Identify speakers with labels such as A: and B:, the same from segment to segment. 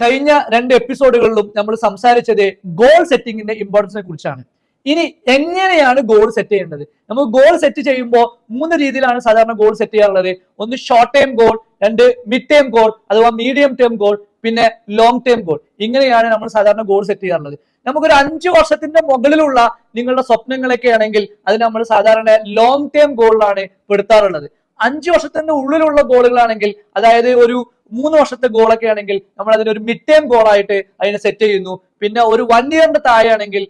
A: കഴിഞ്ഞ രണ്ട് എപ്പിസോഡുകളിലും നമ്മൾ സംസാരിച്ചത് ഗോൾ സെറ്റിംഗിന്റെ ഇമ്പോർട്ടൻസിനെ കുറിച്ചാണ്. ഇനി എങ്ങനെയാണ് ഗോൾ സെറ്റ് ചെയ്യേണ്ടത്? നമുക്ക് ഗോൾ സെറ്റ് ചെയ്യുമ്പോൾ മൂന്ന് രീതിയിലാണ് സാധാരണ ഗോൾ സെറ്റ് ചെയ്യാറുള്ളത്. ഒന്ന് ഷോർട്ട് ടേം ഗോൾ രണ്ട് മിഡ് ടേം ഗോൾ അഥവാ മീഡിയം ടേം ഗോൾ പിന്നെ ലോങ് ടേം ഗോൾ ഇങ്ങനെയാണ് നമ്മൾ സാധാരണ ഗോൾ സെറ്റ് ചെയ്യാറുള്ളത്. നമുക്കൊരു അഞ്ചു വർഷത്തിന്റെ മുകളിലുള്ള നിങ്ങളുടെ സ്വപ്നങ്ങളൊക്കെ ആണെങ്കിൽ അത് നമ്മൾ സാധാരണ ലോങ് ടൈം ഗോളിലാണ് പെടുത്താറുള്ളത്. അഞ്ചു വർഷത്തിന്റെ ഉള്ളിലുള്ള ഗോളുകളാണെങ്കിൽ അതായത് ഒരു മൂന്ന് വർഷത്തെ ഗോളൊക്കെ ആണെങ്കിൽ നമ്മൾ അതിന് ഒരു മിഡ് ടൈം ഗോളായിട്ട് അതിനെ സെറ്റ് ചെയ്യുന്നു. പിന്നെ ഒരു വൺ ഇയറിന്റെ താഴെയാണെങ്കിൽ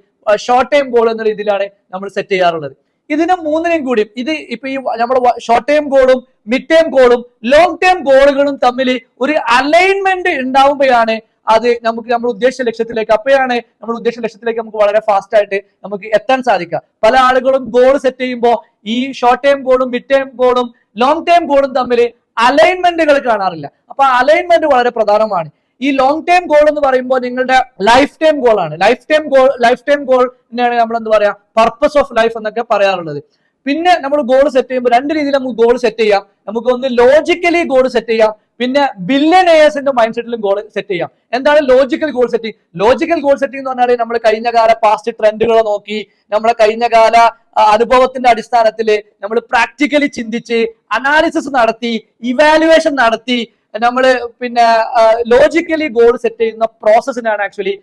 A: ഷോർട്ട് ടൈം ഗോൾ എന്ന രീതിയിലാണ് നമ്മൾ സെറ്റ് ചെയ്യാറുള്ളത്. ഇതിന് മൂന്നിനെയും കൂടി ഇത് ഇപ്പൊ ഈ നമ്മൾ ഷോർട്ട് ടൈം ഗോളും മിഡ് ടൈം ഗോളും ലോങ് ടൈം ഗോളുകളും തമ്മിൽ ഒരു അലൈൻമെന്റ് ഉണ്ടാവുമ്പോഴാണ് അത് നമുക്ക് നമ്മൾ ഉദ്ദേശ ലക്ഷ്യത്തിലേക്ക് അപ്പോഴാണ് നമ്മൾ ഉദ്ദേശ ലക്ഷ്യത്തിലേക്ക് നമുക്ക് വളരെ ഫാസ്റ്റ് ആയിട്ട് നമുക്ക് എത്താൻ സാധിക്കുക. പല ആളുകളും ഗോൾ സെറ്റ് ചെയ്യുമ്പോൾ ഈ ഷോർട്ട് ടൈം ഗോളും മിഡ് ടൈം ഗോളും ലോങ് ടൈം ഗോളും തമ്മിൽ അലൈൻമെന്റുകൾ കാണാറില്ല. അപ്പൊ അലൈൻമെന്റ് വളരെ പ്രധാനമാണ്. ഈ ലോങ് ടൈം ഗോൾ എന്ന് പറയുമ്പോൾ നിങ്ങളുടെ ലൈഫ് ടൈം ഗോൾ ആണ്. Life time goal life time goal തന്നെയാണ് നമ്മൾ എന്താ പറയാ? പർപ്പസ് ഓഫ് ലൈഫ് എന്നൊക്കെ പറയാറുള്ളത്. പിന്നെ നമ്മൾ ഗോൾ സെറ്റ് ചെയ്യുമ്പോൾ രണ്ട് രീതിയിൽ നമുക്ക് ഗോൾ സെറ്റ് ചെയ്യാം. നമുക്ക് ഒന്ന് ലോജിക്കലി ഗോൾ സെറ്റ് ചെയ്യാം. പിന്നെ ബില്യനേഴ്സിന്റെ മൈൻഡ് സെറ്റിലും ഗോൾ സെറ്റ് ചെയ്യാം. എന്താണ് logical goal setting logical goal setting എന്ന് പറഞ്ഞാൽ നമ്മൾ കഴിഞ്ഞ കാല പാസ്റ്റ് ട്രെൻഡുകൾ നോക്കി നമ്മളെ കഴിഞ്ഞ കാല അനുഭവത്തിന്റെ അടിസ്ഥാനത്തിൽ നമ്മൾ പ്രാക്ടിക്കലി ചിന്തിച്ച് അനാലിസിസ് നടത്തി ഇവാലുവേഷൻ നടത്തി നമ്മൾ പിന്നെ ലോജിക്കലി ഗോൾ സെറ്റ് ചെയ്യുന്ന പ്രോസസ്സിനാണ് ആക്ച്വലി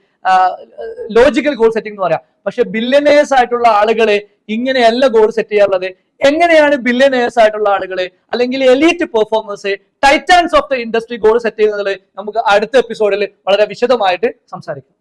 A: ലോജിക്കൽ ഗോൾ സെറ്റിംഗ് എന്ന് പറയാം. പക്ഷെ ബില്യനേഴ്സ് ആയിട്ടുള്ള ആളുകളെ ഇങ്ങനെയല്ല ഗോൾ സെറ്റ് ചെയ്യാറുള്ളത് എങ്ങനെയാണ് ബില്യനേഴ്സ് ആയിട്ടുള്ള ആളുകളെ അല്ലെങ്കിൽ elite performers titans of the industry goal set ചെയ്യുന്നത് നമുക്ക് അടുത്ത എപ്പിസോഡിൽ വളരെ വിശദമായിട്ട് സംസാരിക്കാം.